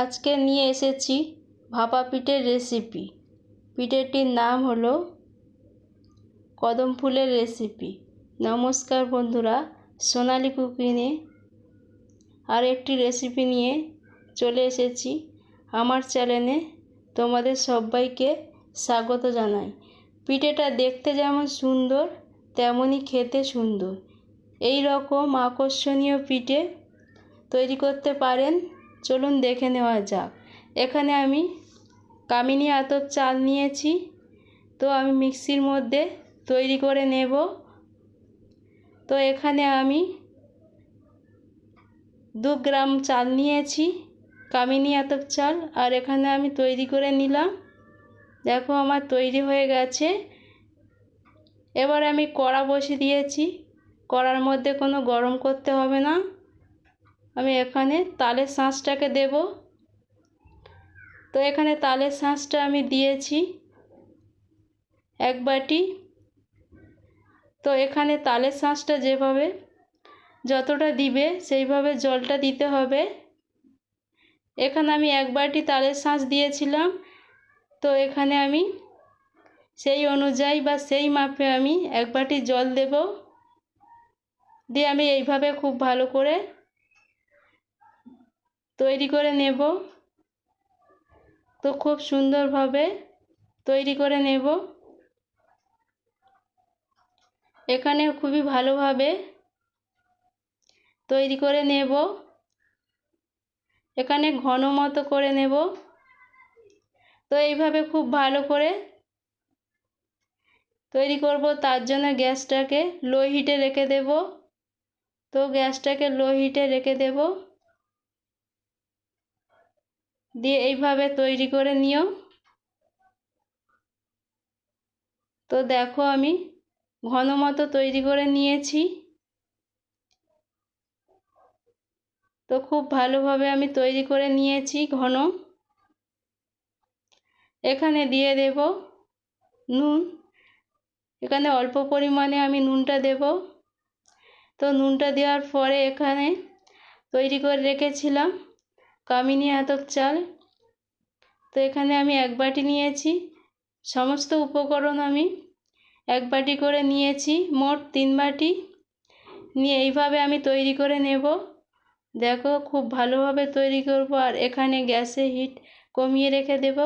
আজকে নিয়ে এসেছি ভাপা পিঠের রেসিপি পিঠেটির নাম হলো কদম ফুলের রেসিপি নমস্কার বন্ধুরা, সোনালি কুকিংয়ে আর একটি রেসিপি নিয়ে চলে এসেছি আমার চ্যানেলে। তোমাদের সবাইকে স্বাগত জানাই। পিঠেটা দেখতে যেমন সুন্দর, তেমনই খেতে সুন্দর। এই রকম আকর্ষণীয় পিঠে তৈরি করতে পারেন চলুন দেখে নেওয়া যাক। এখানে আমি কামিনী আতপ চাল নিয়েছি। তো আমি মিক্সির মধ্যে তৈরি করে নেব। তো এখানে আমি দু গ্রাম চাল নিয়েছি, কামিনী আতপ চাল। আর এখানে আমি তৈরি করে নিলাম। দেখো আমার তৈরি হয়ে গেছে। এবার আমি কড়া বসিয়ে দিয়েছি। কড়ার মধ্যে কোনো গরম করতে হবে না। আমি এখানে তালের শাঁসটাকে দেব। তো এখানে তালের শাঁসটা আমি দিয়েছি এক বাটি। তো এখানে তালের শাঁসটা যেভাবে যতটা দিবে সেইভাবে জলটা দিতে হবে। এখানে আমি এক বাটি তালের শাঁস দিয়েছিলাম। তো এখানে আমি সেই অনুযায়ী বা সেই মাপে আমি এক বাটি জল দেব। দিয়ে আমি এইভাবে খুব ভালো করে তৈরি করে নেব। তো খুব সুন্দরভাবে তৈরি করে নেব। এখানে খুবই ভালোভাবে তৈরি করে নেব। এখানে ঘন মতো করে নেব। তো এইভাবে খুব ভালো করে তৈরি করব। তার জন্য গ্যাসটাকে লো হিটে রেখে দেব। তো গ্যাসটাকে লো হিটে রেখে দেব। দিয়ে এইভাবে তৈরি করে নিও। তো দেখো আমি ঘন মতো তৈরি করে নিয়েছি। তো খুব ভালোভাবে আমি তৈরি করে নিয়েছি ঘন। এখানে দিয়ে দেব নুন। এখানে অল্প পরিমাণে আমি নুনটা দেব। তো নুনটা দেওয়ার পরে এখানে তৈরি করে রেখেছিলাম। কামিনী আতপ চাল। তো এখানে আমি এক বাটি নিয়েছি। সমস্ত উপকরণ আমি এক বাটি করে নিয়েছি, মোট তিন বাটি। নিয়ে এইভাবে আমি তৈরি করে নেব। দেখো, খুব ভালোভাবে তৈরি করব। আর এখানে গ্যাসে হিট কমিয়ে রেখে দেব।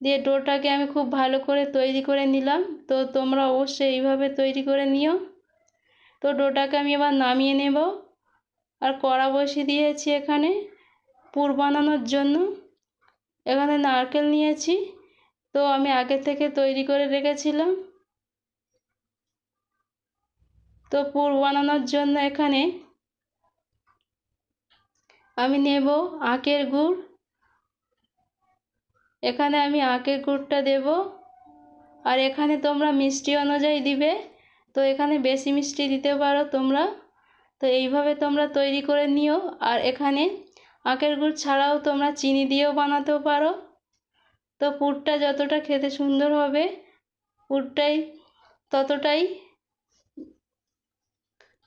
দিয়ে ডোটাকে আমি খুব ভালো করে তৈরি করে নিলাম। তো তোমরা অবশ্যই এইভাবে তৈরি করে নিও। তো ডোটাকে আমি এবার নামিয়ে নেব। আর কড়া বসিয়ে দিয়েছি এখানে পুর বানানোর জন্য। এখানে নারকেল নিয়েছি। তো আমি আগে থেকে তৈরি করে রেখেছিলাম। তো পুর বানানোর জন্য এখানে আমি নেব আখের গুড়। এখানে আমি আখের গুড়টা দেব। আর এখানে তোমরা মিষ্টি অনুযায়ী দিবে। তো এখানে বেশি মিষ্টি দিতে পারো তোমরা। তো এইভাবে তোমরা তৈরি করে নিও। আর এখানে আখের গুড় ছাড়াও তোমরা চিনি দিয়েও বানাতেও পারো। তো পুরটা যতটা খেতে সুন্দর হবে, পুরটাই ততটাই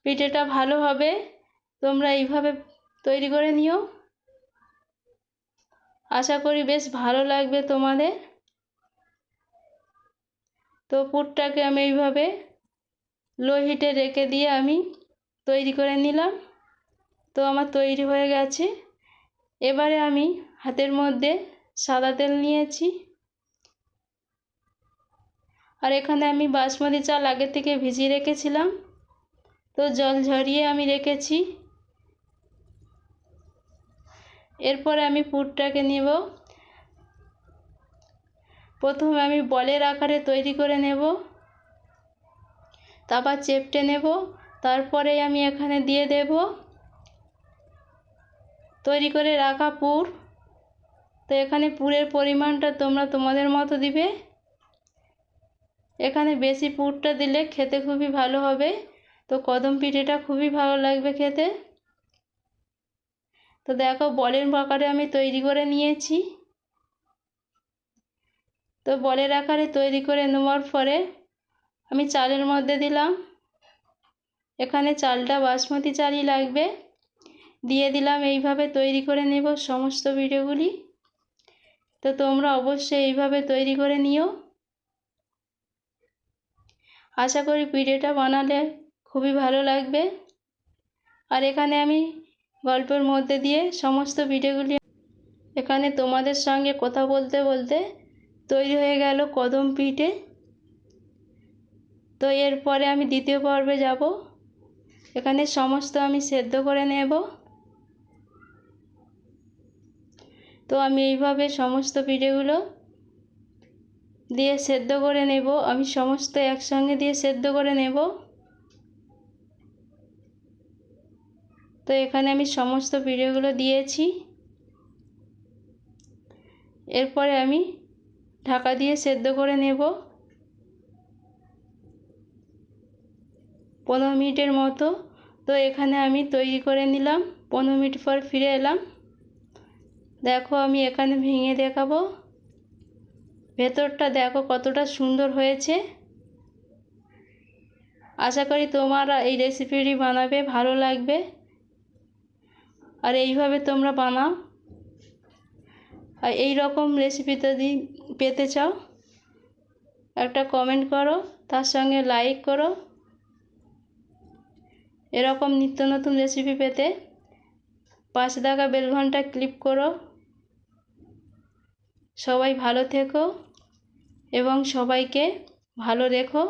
পিঠেটা ভালো হবে। তোমরা এইভাবে তৈরি করে নিও। আশা করি বেশ ভালো লাগবে তোমাদের। তো পুরটাকে আমি এইভাবে লো হিটে রেখে দিয়ে আমি তৈরি করে নিলাম। তো আমার তৈরি হয়ে গেছে। এবারে আমি হাতের মধ্যে সাদা তেল নিয়েছি। আর এখানে আমি বাসমতি চাল আগে থেকে ভিজিয়ে রেখেছিলাম। তো জল ঝরিয়ে আমি রেখেছি। এরপরে আমি পুরটাকে নেব। প্রথমে আমি বলের আকারে তৈরি করে নেব। তারপর চেপটে নেব। তারপরে আমি এখানে দিয়ে দেব তৈরি করে রাখা পুর। তো এখানে পুরের পরিমাণটা তোমরা তোমাদের মতো দিবে। এখানে বেশি পুরটা দিলে খেতে খুবই ভালো হবে। তো কদম পিঠেটা খুবই ভালো লাগবে খেতে। তো দেখো বলের আকারে আমি তৈরি করে নিয়েছি। তো বলের আকারে তৈরি করে নেওয়ার পরে আমি চালের মধ্যে দিলাম। এখানে চালটা বাসমতি চালই লাগবে। দিয়ে দিলাম, এইভাবে তৈরি করে নেব সমস্ত ভিডিওগুলি। তো তোমরা অবশ্যই এইভাবে তৈরি করে নিও। আশা করি ভিডিওটা বানালে খুবই ভালো লাগবে। আর এখানে আমি গল্পের মধ্যে দিয়ে সমস্ত ভিডিওগুলি এখানে তোমাদের সঙ্গে কথা বলতে বলতে তৈরি হয়ে গেল কদম পিঠে। তো এরপরে আমি দ্বিতীয় পর্বে যাব। এখানে সমস্ত আমি সেদ্ধ করে নেব। তো আমি এইভাবে সমস্ত পিঠেগুলো দিয়ে সেদ্ধ করে নেব। আমি সমস্ত একসঙ্গে দিয়ে সেদ্ধ করে নেব। তো এখানে আমি সমস্ত পিঠেগুলো দিয়েছি। এরপরে আমি ঢাকা দিয়ে সেদ্ধ করে নেব। পনেরো মিনিটের মতো। তো এখানে আমি তৈরি করে নিলাম, পনেরো মিনিট পর ফিরে এলাম। দেখো আমি এখানে ভেঙে দেখাবো। ভেতরটা দেখো কতটা সুন্দর হয়েছে। আশা করি তোমরা এই রেসিপিটি বানাবে, ভালো লাগবে। আর এইভাবে তোমরা বানাও। আর এই রকম রেসিপি যদি পেতে চাও, একটা কমেন্ট করো, তার সঙ্গে লাইক করো। এরকম নিত্য নতুন রেসিপি পেতে পাঁচ দাগা বেল ঘণ্টা ক্লিক করো। সবাই ভালো থেকো এবং সবাইকে ভালো রেখো।